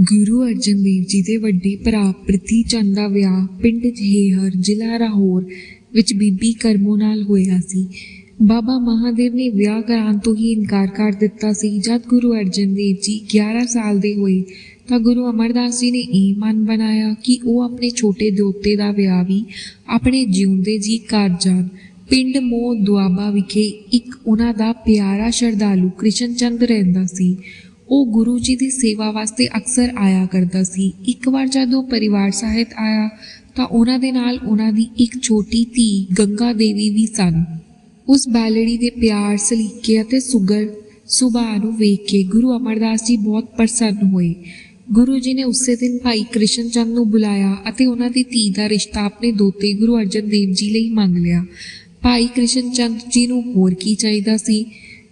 ਗੁਰੂ ਅਰਜਨ ਦੇਵ ਜੀ ਦੇ ਵੱਡੇ ਭਰਾ ਪ੍ਰਿਥੀ ਚੰਦ ਦਾ ਵਿਆਹ ਪਿੰਡ ਜਹੇਹਰ ਜ਼ਿਲ੍ਹਾ ਰਾਹੌਰ ਵਿੱਚ ਬੀਬੀ ਕਰਮੋ ਨਾਲ ਹੋਇਆ ਸੀ। ਬਾਬਾ ਮਹਾਦੇਵ ਨੇ ਵਿਆਹ ਕਰਾਉਣ ਤੋਂ ਹੀ ਇਨਕਾਰ ਕਰ ਦਿੱਤਾ ਸੀ। ਜਦ ਗੁਰੂ ਅਰਜਨ ਦੇਵ ਜੀ 11 ਸਾਲ ਦੇ ਹੋਏ, ਤਾਂ ਗੁਰੂ ਅਮਰਦਾਸ ਜੀ ਨੇ ਇਹ ਮਨ ਬਣਾਇਆ ਕਿ ਉਹ ਆਪਣੇ ਛੋਟੇ ਦੋਤੇ ਦਾ ਵਿਆਹ ਵੀ ਆਪਣੇ ਜਿਉਂਦੇ ਜੀ ਕਰ ਜਾਣ। ਪਿੰਡ ਮੋ ਦੁਆਬਾ ਵਿਖੇ ਇੱਕ ਉਹਨਾਂ ਦਾ ਪਿਆਰਾ ਸ਼ਰਧਾਲੂ ਕ੍ਰਿਸ਼ਨ ਚੰਦ ਰਹਿੰਦਾ ਸੀ। ਉਹ ਗੁਰੂ ਜੀ ਦੀ ਸੇਵਾ ਵਾਸਤੇ ਅਕਸਰ ਆਇਆ ਕਰਦਾ ਸੀ। ਇੱਕ ਵਾਰ ਜਦੋਂ ਪਰਿਵਾਰ ਸਾਹਿਤ ਆਇਆ, ਤਾਂ ਉਹਨਾਂ ਦੇ ਨਾਲ ਉਹਨਾਂ ਦੀ ਇੱਕ ਛੋਟੀ ਧੀ ਗੰਗਾ ਦੇਵੀ ਵੀ ਸਨ। ਉਸ ਬਾਲੜੀ ਦੇ ਪਿਆਰ, ਸਲੀਕੇ ਅਤੇ ਸੁਗਰ ਸੁਭਾਅ ਨੂੰ ਵੇਖ ਕੇ ਗੁਰੂ ਅਮਰਦਾਸ ਜੀ ਬਹੁਤ ਪ੍ਰਸੰਨ ਹੋਏ। ਗੁਰੂ ਜੀ ਨੇ ਉਸੇ ਦਿਨ ਭਾਈ ਕ੍ਰਿਸ਼ਨ ਚੰਦ ਨੂੰ ਬੁਲਾਇਆ ਅਤੇ ਉਹਨਾਂ ਦੀ ਧੀ ਦਾ ਰਿਸ਼ਤਾ ਆਪਣੇ ਦੋਤੇ ਗੁਰੂ ਅਰਜਨ ਦੇਵ ਜੀ ਲਈ ਮੰਗ ਲਿਆ। ਭਾਈ ਕ੍ਰਿਸ਼ਨ ਚੰਦ ਜੀ ਨੂੰ ਹੋਰ ਕੀ ਚਾਹੀਦਾ ਸੀ?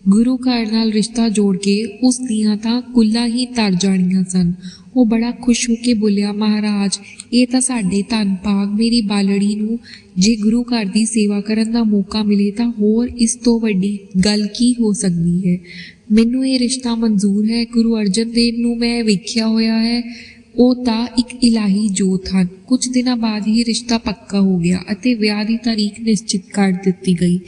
ਗੁਰੂ ਘਰ ਨਾਲ ਰਿਸ਼ਤਾ ਜੋੜ ਕੇ ਉਸ ਦੀਆਂ ਤਾਂ ਕੁੱਲਾ ਹੀ ਤਰ ਜਾਣੀਆਂ ਸਨ। ਉਹ ਬੜਾ ਖੁਸ਼ ਹੋ ਕੇ ਬੋਲਿਆ, ਮਹਾਰਾਜ, ਇਹ ਤਾਂ ਸਾਡੇ ਧੰਨ ਭਾਗ ਮੇਰੀ ਬਾਲੜੀ ਨੂੰ। ਜੇ ਗੁਰੂ ਘਰ ਦੀ ਸੇਵਾ ਕਰਨ ਦਾ ਮੌਕਾ ਮਿਲੇ ਤਾਂ ਹੋਰ ਇਸ ਤੋਂ ਵੱਡੀ ਗੱਲ ਕੀ ਹੋ ਸਕਦੀ ਹੈ? ਮੈਨੂੰ ਇਹ ਰਿਸ਼ਤਾ ਮਨਜ਼ੂਰ ਹੈ। ਗੁਰੂ ਅਰਜਨ ਦੇਵ ਨੂੰ ਮੈਂ ਵੇਖਿਆ ਹੋਇਆ ਹੈ। ਉਹ ਤਾਂ ਇੱਕ ਇਲਾਹੀ ਜੋਤ ਹਨ। ਕੁਝ ਦਿਨਾਂ ਬਾਅਦ ਹੀ ਰਿਸ਼ਤਾ ਪੱਕਾ ਹੋ ਗਿਆ ਅਤੇ ਵਿਆਹ ਦੀ ਤਾਰੀਖ ਨਿਸ਼ਚਿਤ ਕਰ ਦਿੱਤੀ ਗਈ।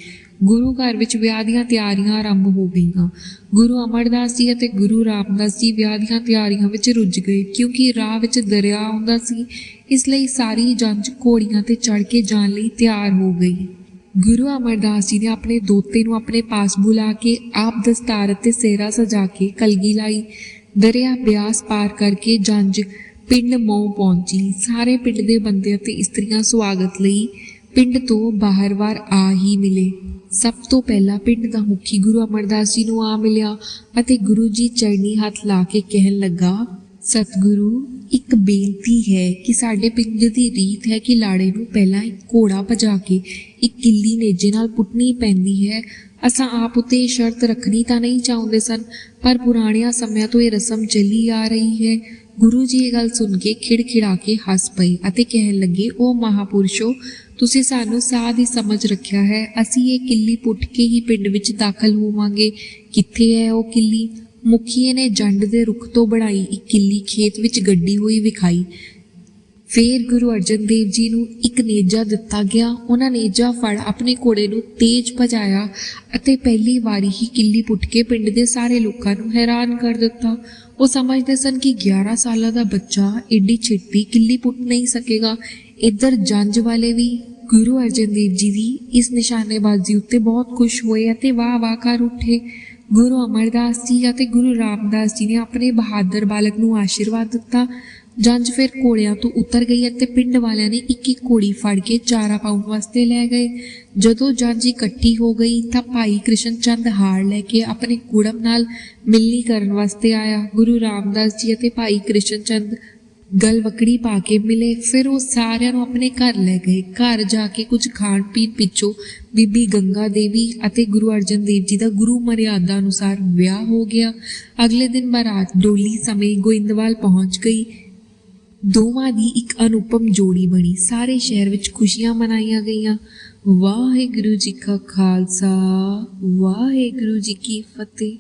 ਗੁਰੂ ਘਰ ਵਿੱਚ ਵਿਆਹ ਦੀਆਂ ਤਿਆਰੀਆਂ ਆਰੰਭ ਹੋ ਗਈਆਂ। ਗੁਰੂ ਅਮਰਦਾਸ ਜੀ ਅਤੇ ਗੁਰੂ ਰਾਮਦਾਸ ਜੀ ਵਿਆਹ ਦੀਆਂ ਤਿਆਰੀਆਂ ਵਿੱਚ ਰੁੱਝ ਗਏ ਕਿਉਂਕਿ ਰਾਹ ਵਿੱਚ ਦਰਿਆ ਆਉਂਦਾ ਸੀ, ਇਸ ਲਈ ਸਾਰੀ ਜੰਜ ਘੋੜੀਆਂ ਤੇ ਚੜ ਕੇ ਜਾਣ ਲਈ ਤਿਆਰ ਹੋ ਗਈ। ਗੁਰੂ ਅਮਰਦਾਸ ਜੀ ਨੇ ਆਪਣੇ ਦੋਤੇ ਨੂੰ ਆਪਣੇ ਪਾਸ ਬੁਲਾ ਕੇ ਆਪ ਦਸਤਾਰ ਅਤੇ ਸੇਰਾ ਸਜਾ ਕੇ ਕਲਗੀ ਲਾਈ। ਦਰਿਆ ਬਿਆਸ ਪਾਰ ਕਰਕੇ ਜੰਜ ਪਿੰਡ ਮੋਂ ਪਹੁੰਚੀ। ਸਾਰੇ ਪਿੰਡ ਦੇ ਬੰਦੇ ਅਤੇ ਇਸਤਰੀਆਂ ਸਵਾਗਤ ਲਈ ਪਿੰਡ ਤੋਂ ਬਾਹਰ-ਬਾਹਰ ਆ ਹੀ ਮਿਲੇ। ਸਭ ਤੋਂ ਪਹਿਲਾਂ ਪਿੰਡ ਦਾ ਮੁਖੀ ਗੁਰੂ ਅਮਰਦਾਸ ਜੀ ਨੂੰ ਆ ਮਿਲਿਆ ਅਤੇ ਗੁਰੂ ਜੀ ਚਰਨੀ ਹੱਥ ਲਾ ਕੇ ਕਹਿਣ ਲੱਗਾ, ਸਤਿਗੁਰੂ, ਇੱਕ ਬੇਨਤੀ ਹੈ ਕਿ ਸਾਡੇ ਪਿੰਡ ਦੀ ਰੀਤ ਹੈ ਕਿ ਲਾੜੇ ਨੂੰ ਪਹਿਲਾਂ ਇੱਕ ਘੋੜਾ ਭਜਾ ਕੇ, ਇੱਕ ਕਿੱਲੀ ਨੇਜੇ ਨਾਲ ਪੁੱਟਣੀ ਪੈਂਦੀ ਹੈ। ਅਸਾਂ ਆਪ ਉਤੇ ਸ਼ਰਤ ਰੱਖਣੀ ਤਾਂ ਨਹੀਂ ਚਾਹੁੰਦੇ ਸਨ, ਪਰ ਪੁਰਾਣਿਆਂ ਸਮਿਆਂ ਤੋਂ ਇਹ ਰਸਮ ਚੱਲੀ ਆ ਰਹੀ ਹੈ। ਗੁਰੂ ਜੀ ਇਹ ਗੱਲ ਸੁਣ ਕੇ ਖਿੜਖਿੜਾ ਕੇ ਹੱਸ ਪਏ ਅਤੇ ਕਹਿਣ ਲੱਗੇ ਉਹ ਮਹਾਪੁਰਸ਼ੋ, ਤੁਸੀਂ ਸਾਨੂੰ ਸਾਹ ਦੀ ਸਮਝ ਰੱਖਿਆ ਹੈ। ਅਸੀਂ ਇਹ ਕਿੱਲੀ ਪੁੱਟ ਕੇ ਹੀ ਪਿੰਡ ਵਿੱਚ ਦਾਖਲ ਹੋਵਾਂਗੇ। ਕਿੱਥੇ ਹੈ ਉਹ ਕਿੱਲੀ? ਮੁਖੀਏ ਨੇ ਜੰਡ ਦੇ ਰੁੱਖ ਤੋਂ ਬਣਾਈ ਇੱਕ ਕਿੱਲੀ ਖੇਤ ਵਿੱਚ ਗੱਡੀ ਹੋਈ ਵਿਖਾਈ। ਫੇਰ ਗੁਰੂ ਅਰਜਨ ਦੇਵ ਜੀ ਨੂੰ ਇੱਕ ਨੇਜਾ ਦਿੱਤਾ ਗਿਆ। ਉਹਨਾਂ ਨੇਜਾ ਫੜ ਆਪਣੇ ਘੋੜੇ ਨੂੰ ਤੇਜ਼ ਭਜਾਇਆ ਅਤੇ ਪਹਿਲੀ ਵਾਰੀ ਹੀ ਕਿੱਲੀ ਪੁੱਟ ਕੇ ਪਿੰਡ ਦੇ ਸਾਰੇ ਲੋਕਾਂ ਨੂੰ ਹੈਰਾਨ ਕਰ ਦਿੱਤਾ। ਉਹ ਸਮਝਦੇ ਸਨ ਕਿ 11 ਸਾਲਾਂ ਦਾ ਬੱਚਾ ਏਡੀ ਛੇਤੀ ਕਿੱਲੀ ਪੁੱਟ ਨਹੀਂ ਸਕੇਗਾ। ਇੱਧਰ ਜੰਜ ਵਾਲੇ ਵੀ, ਗੁਰੂ ਅਰਜਨ ਦੇਵ ਜੀ ਦੀ ਇਸ ਨਿਸ਼ਾਨੇਬਾਜ਼ੀ ਉੱਤੇ ਬਹੁਤ ਖੁਸ਼ ਹੋਏ ਅਤੇ ਵਾਹ ਵਾਹ ਕਰ ਉੱਠੇ। ਗੁਰੂ ਅਮਰਦਾਸ ਜੀ ਅਤੇ ਗੁਰੂ ਰਾਮਦਾਸ ਜੀ ਨੇ ਆਪਣੇ ਬਹਾਦਰ ਬਾਲਕ ਨੂੰ ਆਸ਼ੀਰਵਾਦ ਦਿੱਤਾ। ਜੰਜ ਫਿਰ ਘੋੜਿਆਂ ਤੋਂ ਉਤਰ ਗਈ ਅਤੇ ਪਿੰਡ ਵਾਲਿਆਂ ਨੇ ਇੱਕ ਇੱਕ ਘੋੜੀ ਫੜ ਕੇ ਚਾਰਾ ਪਾਉਣ ਵਾਸਤੇ ਲੈ ਗਏ। ਜਦੋਂ ਜੰਜ ਇਕੱਠੀ ਹੋ ਗਈ ਤਾਂ ਭਾਈ ਕ੍ਰਿਸ਼ਨ ਚੰਦ ਹਾਰ ਲੈ ਕੇ ਆਪਣੇ ਕੁੜਮ ਨਾਲ ਮਿਲਣੀ ਕਰਨ ਵਾਸਤੇ ਆਇਆ। ਗੁਰੂ ਰਾਮਦਾਸ ਜੀ ਅਤੇ ਭਾਈ ਕ੍ਰਿਸ਼ਨ ਚੰਦ ਗਲ ਵਕੜੀ ਪਾ ਕੇ ਮਿਲੇ। ਫਿਰ ਉਹ ਸਾਰਿਆਂ ਨੂੰ ਆਪਣੇ ਘਰ ਲੈ ਗਏ। ਘਰ ਜਾ ਕੇ ਕੁਝ ਖਾਣ ਪੀਣ ਪਿੱਛੋਂ ਬੀਬੀ ਗੰਗਾ ਦੇਵੀ ਅਤੇ ਗੁਰੂ ਅਰਜਨ ਦੇਵ ਜੀ ਦਾ ਗੁਰੂ ਮਰਿਆਦਾ ਅਨੁਸਾਰ ਵਿਆਹ ਹੋ ਗਿਆ। ਅਗਲੇ ਦਿਨ ਬਾਰਾਤ ਡੋਲੀ ਸਮੇਂ ਗੋਇੰਦਵਾਲ ਪਹੁੰਚ ਗਈ। ਦੋਵਾਂ ਦੀ ਇੱਕ ਅਨੁਪਮ ਜੋੜੀ ਬਣੀ। ਸਾਰੇ ਸ਼ਹਿਰ ਵਿੱਚ ਖੁਸ਼ੀਆਂ ਮਨਾਈਆਂ ਗਈਆਂ। ਵਾਹਿਗੁਰੂ ਜੀ ਕਾ ਖਾਲਸਾ, ਵਾਹਿਗੁਰੂ ਜੀ ਕੀ ਫਤਿਹ।